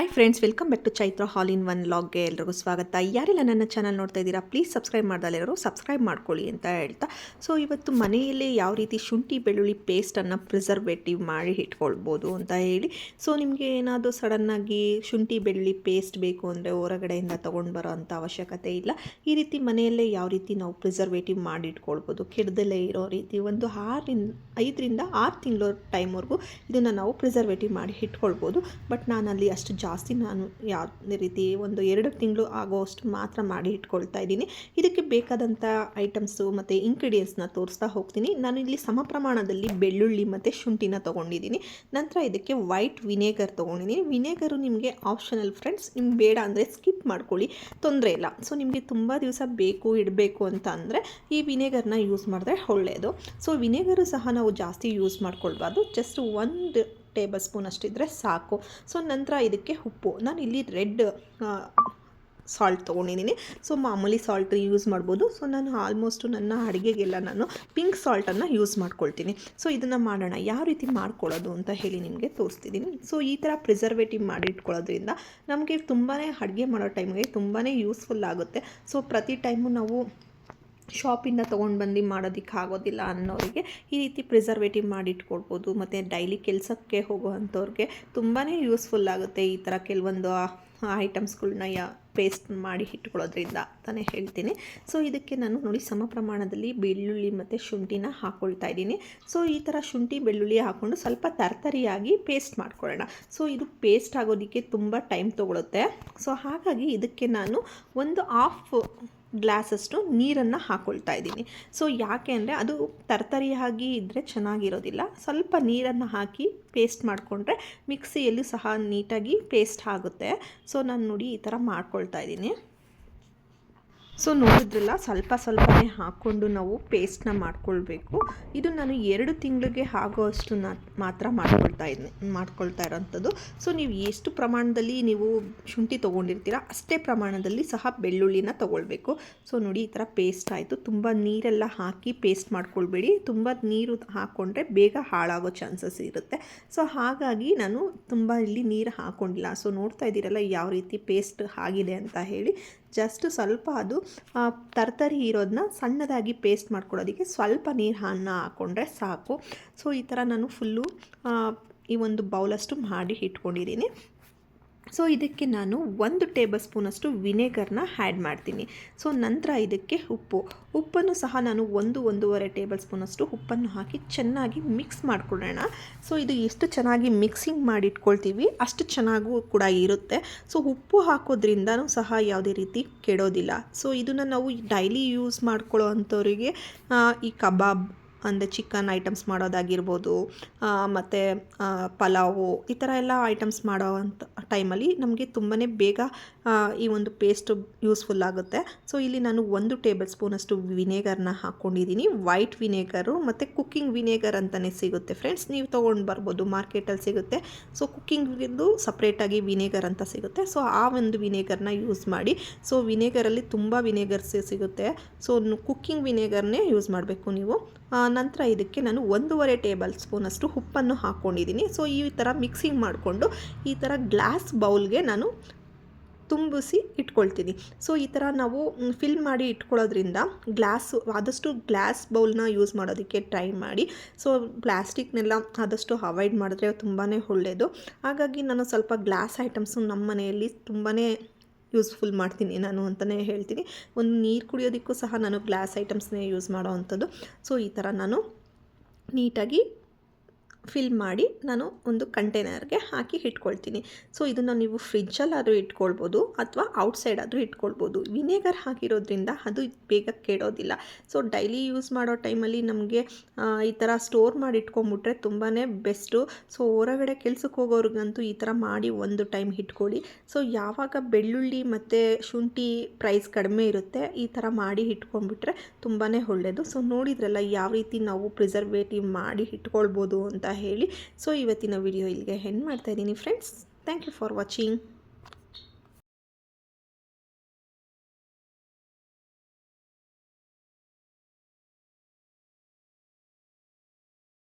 Hi friends welcome back to Chaitra all in one ಲಾಗ್ಗೆ ಎಲ್ರಿಗೂ ಸ್ವಾಗತ. ಯಾರೆಲ್ಲ ನನ್ನ ಚಾನಲ್ ನೋಡ್ತಾ ಇದ್ದೀರಾ ಪ್ಲೀಸ್ ಸಬ್ಸ್ಕ್ರೈಬ್ ಮಾಡ್ದಲ್ಲೆಲ್ಲರೂ ಸಬ್ಸ್ಕ್ರೈಬ್ ಮಾಡ್ಕೊಳ್ಳಿ ಅಂತ ಹೇಳ್ತಾ. ಸೊ ಇವತ್ತು ಮನೆಯಲ್ಲೇ ಯಾವ ರೀತಿ ಶುಂಠಿ, ಬೆಳ್ಳುಳ್ಳಿ ಪೇಸ್ಟನ್ನು ಪ್ರಿಸರ್ವೇಟಿವ್ ಮಾಡಿ ಇಟ್ಕೊಳ್ಬೋದು ಅಂತ ಹೇಳಿ. ಸೊ ನಿಮಗೆ ಏನಾದರೂ ಸಡನ್ನಾಗಿ ಶುಂಠಿ, ಬೆಳ್ಳುಳ್ಳಿ ಪೇಸ್ಟ್ ಬೇಕು ಅಂದರೆ ಹೊರಗಡೆಯಿಂದ ತೊಗೊಂಡು ಬರೋ ಅಂಥ ಅವಶ್ಯಕತೆ ಇಲ್ಲ. ಈ ರೀತಿ ಮನೆಯಲ್ಲೇ ಯಾವ ರೀತಿ ನಾವು ಪ್ರಿಸರ್ವೇಟಿವ್ ಮಾಡಿ ಇಟ್ಕೊಳ್ಬೋದು, ಕೆಡದಲ್ಲೇ ಇರೋ ರೀತಿ ಒಂದು ಆರಿಂದ ಐದರಿಂದ ಆರು ತಿಂಗಳ ಟೈಮ್ವರೆಗೂ ಇದನ್ನು ನಾವು ಪ್ರಿಸರ್ವೇಟಿವ್ ಮಾಡಿ ಇಟ್ಕೊಳ್ಬೋದು. ಬಟ್ ನಾನು ಅಲ್ಲಿ ಅಷ್ಟು ಜಾಸ್ತಿ ನಾನು ಯಾವ ರೀತಿ ಒಂದು ಎರಡು ತಿಂಗಳು ಆಗೋಷ್ಟು ಮಾತ್ರ ಮಾಡಿ ಇಟ್ಕೊಳ್ತಾ ಇದ್ದೀನಿ. ಇದಕ್ಕೆ ಬೇಕಾದಂಥ ಐಟಮ್ಸು ಮತ್ತು ಇಂಗ್ರೀಡಿಯೆಂಟ್ಸ್ನ ತೋರಿಸ್ತಾ ಹೋಗ್ತೀನಿ. ನಾನು ಇಲ್ಲಿ ಸಮ ಪ್ರಮಾಣದಲ್ಲಿ ಬೆಳ್ಳುಳ್ಳಿ ಮತ್ತು ಶುಂಠಿನ ತೊಗೊಂಡಿದ್ದೀನಿ. ನಂತರ ಇದಕ್ಕೆ ವೈಟ್ ವಿನೇಗರ್ ತೊಗೊಂಡಿದ್ದೀನಿ. ವಿನೇಗರು ನಿಮಗೆ ಆಪ್ಷನಲ್ ಫ್ರೆಂಡ್ಸ್, ನಿಮ್ಗೆ ಬೇಡ ಅಂದರೆ ಸ್ಕಿಪ್ ಮಾಡ್ಕೊಳ್ಳಿ, ತೊಂದರೆ ಇಲ್ಲ. ಸೊ, ನಿಮಗೆ ತುಂಬ ದಿವಸ ಬೇಕು, ಇಡಬೇಕು ಅಂತ ಅಂದರೆ ಈ ವಿನೇಗರ್ನ ಯೂಸ್ ಮಾಡಿದ್ರೆ ಒಳ್ಳೆಯದು ಸೊ, ವಿನೇಗರು ಸಹ ನಾವು ಜಾಸ್ತಿ ಯೂಸ್ ಮಾಡ್ಕೊಳ್ಬಾರ್ದು. ಜಸ್ಟ್ ಒಂದು ಟೇಬಲ್ ಸ್ಪೂನ್ ಅಷ್ಟಿದ್ರೆ ಸಾಕು. ಸೊ, ನಂತರ ಇದಕ್ಕೆ ಉಪ್ಪು. ನಾನು ಇಲ್ಲಿ ರೆಡ್ ಸಾಲ್ಟ್ ತೊಗೊಂಡಿದ್ದೀನಿ. ಸೊ, ಮಾಮೂಲಿ ಸಾಲ್ಟ್ ಯೂಸ್ ಮಾಡ್ಬೋದು. ಸೊ, ನಾನು ಆಲ್ಮೋಸ್ಟು ನನ್ನ ಅಡುಗೆಗೆಲ್ಲ ನಾನು ಪಿಂಕ್ ಸಾಲ್ಟನ್ನು ಯೂಸ್ ಮಾಡ್ಕೊಳ್ತೀನಿ. ಸೊ, ಇದನ್ನು ಮಾಡೋಣ. ಯಾವ ರೀತಿ ಮಾಡ್ಕೊಳ್ಳೋದು ಅಂತ ಹೇಳಿ ನಿಮಗೆ ತೋರಿಸ್ತಿದ್ದೀನಿ. ಸೊ, ಈ ಥರ ಪ್ರಿಸರ್ವೇಟಿವ್ ಮಾಡಿ ಇಟ್ಕೊಳ್ಳೋದ್ರಿಂದ ನಮಗೆ ತುಂಬಾ ಅಡುಗೆ ಮಾಡೋ ಟೈಮ್ಗೆ ತುಂಬಾ ಯೂಸ್ಫುಲ್ ಆಗುತ್ತೆ. ಸೊ, ಪ್ರತಿ ಟೈಮು ನಾವು ಶಾಪಿಂದ ತೊಗೊಂಡು ಬಂದು ಮಾಡೋದಕ್ಕೆ ಆಗೋದಿಲ್ಲ ಅನ್ನೋರಿಗೆ ಈ ರೀತಿ ಪ್ರಿಸರ್ವೇಟಿವ್ ಮಾಡಿ ಇಟ್ಕೊಳ್ಬೋದು. ಮತ್ತು ಡೈಲಿ ಕೆಲಸಕ್ಕೆ ಹೋಗೋ ಅಂಥವ್ರಿಗೆ ತುಂಬಾ ಯೂಸ್ಫುಲ್ ಆಗುತ್ತೆ ಈ ಥರ ಕೆಲವೊಂದು ಐಟಮ್ಸ್ಗಳನ್ನ ಯಾ, ಪೇಸ್ಟ್ ಮಾಡಿ ಇಟ್ಕೊಳ್ಳೋದ್ರಿಂದ ತಾನೇ ಹೇಳ್ತೀನಿ. ಸೊ, ಇದಕ್ಕೆ ನಾನು ನೋಡಿ ಸಮ ಪ್ರಮಾಣದಲ್ಲಿ ಬೆಳ್ಳುಳ್ಳಿ ಮತ್ತು ಶುಂಠಿನ ಹಾಕ್ಕೊಳ್ತಾ ಇದ್ದೀನಿ. ಸೊ, ಈ ಥರ ಶುಂಠಿ, ಬೆಳ್ಳುಳ್ಳಿ ಹಾಕ್ಕೊಂಡು ಸ್ವಲ್ಪ ತರ್ತರಿಯಾಗಿ ಪೇಸ್ಟ್ ಮಾಡ್ಕೊಳ್ಳೋಣ. ಸೊ, ಇದು ಪೇಸ್ಟ್ ಆಗೋದಕ್ಕೆ ತುಂಬ ಟೈಮ್ ತೊಗೊಳುತ್ತೆ. ಸೊ, ಹಾಗಾಗಿ ಇದಕ್ಕೆ ನಾನು ಒಂದು ಆಫ್ ಗ್ಲಾಸಷ್ಟು ನೀರನ್ನು ಹಾಕ್ಕೊಳ್ತಾ ಇದ್ದೀನಿ. ಸೊ, ಯಾಕೆ ಅಂದರೆ ಅದು ತರ್ತರಿಯಾಗಿ ಇದ್ದರೆ ಚೆನ್ನಾಗಿರೋದಿಲ್ಲ. ಸ್ವಲ್ಪ ನೀರನ್ನು ಹಾಕಿ ಪೇಸ್ಟ್ ಮಾಡಿಕೊಂಡ್ರೆ ಮಿಕ್ಸಿಯಲ್ಲಿ ಸಹ ನೀಟಾಗಿ ಪೇಸ್ಟ್ ಆಗುತ್ತೆ. ಸೊ, ನಾನು ನೋಡಿ ಈ ಥರ ಮಾಡ್ಕೊಳ್ತಾ ಇದ್ದೀನಿ. ಸೊ ನೋಡಿದ್ರಲ್ಲ, ಸ್ವಲ್ಪ ಸ್ವಲ್ಪನೇ ಹಾಕ್ಕೊಂಡು ನಾವು ಪೇಸ್ಟ್ನ ಮಾಡ್ಕೊಳ್ಬೇಕು. ಇದು ನಾನು ಎರಡು ತಿಂಗಳಿಗೆ ಆಗೋ ಅಷ್ಟು ಮಾತ್ರ ಮಾಡ್ಕೊಳ್ತಾ ಇದ್ದೀನಿ ಮಾಡ್ಕೊಳ್ತಾ ಇರೋಂಥದ್ದು. ಸೊ ನೀವು ಎಷ್ಟು ಪ್ರಮಾಣದಲ್ಲಿ ನೀವು ಶುಂಠಿ ತೊಗೊಂಡಿರ್ತೀರ, ಅಷ್ಟೇ ಪ್ರಮಾಣದಲ್ಲಿ ಸಹ ಬೆಳ್ಳುಳ್ಳಿನ ತೊಗೊಳ್ಬೇಕು. ಸೊ ನೋಡಿ, ಈ ಥರ ಪೇಸ್ಟ್ ಆಯಿತು. ತುಂಬ ನೀರೆಲ್ಲ ಹಾಕಿ ಪೇಸ್ಟ್ ಮಾಡ್ಕೊಳ್ಬೇಡಿ. ತುಂಬ ನೀರು ಹಾಕ್ಕೊಂಡ್ರೆ ಬೇಗ ಹಾಳಾಗೋ ಚಾನ್ಸಸ್ ಇರುತ್ತೆ. ಸೊ ಹಾಗಾಗಿ ನಾನು ತುಂಬ ಇಲ್ಲಿ ನೀರು ಹಾಕ್ಕೊಂಡಿಲ್ಲ ಸೊ ನೋಡ್ತಾ ಇದ್ದೀರಲ್ಲ, ಯಾವ ರೀತಿ ಪೇಸ್ಟ್ ಆಗಿದೆ ಅಂತ ಹೇಳಿ. ಜಸ್ಟ್ ಸ್ವಲ್ಪ ಅದು ತರ್ತರಿ ಇರೋದನ್ನ ಸಣ್ಣದಾಗಿ ಪೇಸ್ಟ್ ಮಾಡ್ಕೊಳ್ಳೋದಕ್ಕೆ ಸ್ವಲ್ಪ ನೀರು ಅನ್ನ ಹಾಕ್ಕೊಂಡ್ರೆ ಸಾಕು. ಸೊ ಈ ಥರ ನಾನು ಫುಲ್ಲು ಈ ಒಂದು ಬೌಲಷ್ಟು ಮಾಡಿ ಇಟ್ಕೊಂಡಿದ್ದೀನಿ. ಸೊ ಇದಕ್ಕೆ ನಾನು ಒಂದು ಟೇಬಲ್ ಸ್ಪೂನಷ್ಟು ವಿನೇಗರ್ನ ಆ್ಯಡ್ ಮಾಡ್ತೀನಿ. ಸೊ ನಂತರ ಇದಕ್ಕೆ ಉಪ್ಪು. ಉಪ್ಪನ್ನು ಸಹ ನಾನು ಒಂದು, ಒಂದೂವರೆ ಟೇಬಲ್ ಸ್ಪೂನಷ್ಟು ಉಪ್ಪನ್ನು ಹಾಕಿ ಚೆನ್ನಾಗಿ ಮಿಕ್ಸ್ ಮಾಡ್ಕೊಳ್ಳೋಣ. ಸೊ ಇದು ಎಷ್ಟು ಚೆನ್ನಾಗಿ ಮಿಕ್ಸಿಂಗ್ ಮಾಡಿ ಇಟ್ಕೊಳ್ತೀವಿ ಅಷ್ಟು ಚೆನ್ನಾಗೂ ಕೂಡ ಇರುತ್ತೆ. ಸೊ ಉಪ್ಪು ಹಾಕೋದ್ರಿಂದನೂ ಸಹ ಯಾವುದೇ ರೀತಿ ಕೆಡೋದಿಲ್ಲ. ಸೊ ಇದನ್ನು ನಾವು ಡೈಲಿ ಯೂಸ್ ಮಾಡ್ಕೊಳ್ಳೋ ಅಂಥವರಿಗೆ ಈ ಕಬಾಬ್ ಅಂದರೆ ಚಿಕನ್ ಐಟಮ್ಸ್ ಮಾಡೋದಾಗಿರ್ಬೋದು ಮತ್ತು ಪಲಾವು ಈ ಥರ ಎಲ್ಲ ಐಟಮ್ಸ್ ಮಾಡೋ ಟೈಮಲ್ಲಿ ನಮಗೆ ತುಂಬಾ ಬೇಗ ಈ ಒಂದು ಪೇಸ್ಟು ಯೂಸ್ಫುಲ್ ಆಗುತ್ತೆ. ಸೊ ಇಲ್ಲಿ ನಾನು ಒಂದು ಟೇಬಲ್ ಸ್ಪೂನಷ್ಟು ವಿನೇಗರ್ನ ಹಾಕ್ಕೊಂಡಿದ್ದೀನಿ ವೈಟ್ ವಿನೇಗರು ಮತ್ತು ಕುಕ್ಕಿಂಗ್ ವಿನೇಗರ್ ಅಂತಲೇ ಸಿಗುತ್ತೆ ಫ್ರೆಂಡ್ಸ್ ನೀವು ತೊಗೊಂಡು ಬರ್ಬೋದು ಮಾರ್ಕೆಟಲ್ಲಿ ಸಿಗುತ್ತೆ. ಸೊ ಕುಕ್ಕಿಂಗಿಂದು ಸಪ್ರೇಟಾಗಿ ವಿನೇಗರ್ ಅಂತ ಸಿಗುತ್ತೆ. ಸೊ ಆ ಒಂದು ವಿನೇಗರ್ನ ಯೂಸ್ ಮಾಡಿ. ಸೊ ವಿನೇಗರಲ್ಲಿ ತುಂಬ ವಿನೇಗರ್ಸ್ ಸಿಗುತ್ತೆ. ಸೊ ಕುಕ್ಕಿಂಗ್ ವಿನೇಗರ್ನೇ ಯೂಸ್ ಮಾಡಬೇಕು ನೀವು. ನಂತರ ಇದಕ್ಕೆ ನಾನು ಒಂದೂವರೆ ಟೇಬಲ್ ಸ್ಪೂನಷ್ಟು ಉಪ್ಪನ್ನು ಹಾಕ್ಕೊಂಡಿದ್ದೀನಿ ಸೊ ಈ ಥರ ಮಿಕ್ಸಿಂಗ್ ಮಾಡಿಕೊಂಡು ಈ ಥರ ಗ್ಲಾಸ್ ಬೌಲ್ಗೆ ನಾನು ತುಂಬಿಸಿ ಇಟ್ಕೊಳ್ತೀನಿ. ಸೊ ಈ ಥರ ನಾವು ಫಿಲ್ ಮಾಡಿ ಇಟ್ಕೊಳ್ಳೋದ್ರಿಂದ ಗ್ಲಾಸು ಆದಷ್ಟು ಗ್ಲಾಸ್ ಬೌಲ್ನ ಯೂಸ್ ಮಾಡೋದಕ್ಕೆ ಟ್ರೈ ಮಾಡಿ. ಸೊ ಪ್ಲಾಸ್ಟಿಕ್ನೆಲ್ಲ ಆದಷ್ಟು ಅವಾಯ್ಡ್ ಮಾಡಿದ್ರೆ ತುಂಬಾ ಒಳ್ಳೆಯದು ಹಾಗಾಗಿ ನಾನು ಸ್ವಲ್ಪ ಗ್ಲಾಸ್ ಐಟಮ್ಸು ನಮ್ಮ ಮನೆಯಲ್ಲಿ ತುಂಬಾ ಯೂಸ್ಫುಲ್ ಮಾಡ್ತೀನಿ ನಾನು ಅಂತಲೇ ಹೇಳ್ತೀನಿ. ಒಂದು ನೀರು ಕುಡಿಯೋದಕ್ಕೂ ಸಹ ನಾನು ಗ್ಲಾಸ್ ಐಟಮ್ಸ್ನೇ ಯೂಸ್ ಮಾಡೋ ಅಂಥದ್ದು. ಸೊ, ಈ ಥರ ನಾನು ನೀಟಾಗಿ ಫಿಲ್ ಮಾಡಿ ನಾನು ಒಂದು ಕಂಟೈನರ್ಗೆ ಹಾಕಿ ಇಟ್ಕೊಳ್ತೀನಿ. ಸೊ ಇದನ್ನು ನೀವು ಫ್ರಿಜ್ಜಲ್ಲಾದರೂ ಇಟ್ಕೊಳ್ಬೋದು ಅಥವಾ ಔಟ್ಸೈಡ್ ಆದರೂ ಇಟ್ಕೊಳ್ಬೋದು. ವಿನೇಗರ್ ಹಾಕಿರೋದ್ರಿಂದ ಅದು ಬೇಗ ಕೆಡೋದಿಲ್ಲ. ಸೊ ಡೈಲಿ ಯೂಸ್ ಮಾಡೋ ಟೈಮಲ್ಲಿ ನಮಗೆ ಈ ಥರ ಸ್ಟೋರ್ ಮಾಡಿ ಇಟ್ಕೊಂಬಿಟ್ರೆ ತುಂಬಾ ಬೆಸ್ಟು ಸೊ ಹೊರಗಡೆ ಕೆಲ್ಸಕ್ಕೆ ಹೋಗೋರಿಗಂತೂ ಈ ಥರ ಮಾಡಿ ಒಂದು ಟೈಮ್ ಇಟ್ಕೊಳ್ಳಿ. ಸೊ ಯಾವಾಗ ಬೆಳ್ಳುಳ್ಳಿ ಮತ್ತು ಶುಂಠಿ ಪ್ರೈಸ್ ಕಡಿಮೆ ಇರುತ್ತೆ, ಈ ಥರ ಮಾಡಿ ಇಟ್ಕೊಂಡ್ಬಿಟ್ರೆ ತುಂಬಾ ಒಳ್ಳೆಯದು ಸೊ ನೋಡಿದ್ರಲ್ಲ, ಯಾವ ರೀತಿ ನಾವು ಪ್ರಿಸರ್ವೇಟಿವ್ ಮಾಡಿ ಇಟ್ಕೊಳ್ಬೋದು ಅಂತ ಹೇಳಿ. ಸೊ ಇವತ್ತಿನ ವಿಡಿಯೋ ಇಲ್ಲಿಗೆ ಹೆಣ್ಣು ಮಾಡ್ತಾಯಿದ್ದೀನಿ friends thank you for watching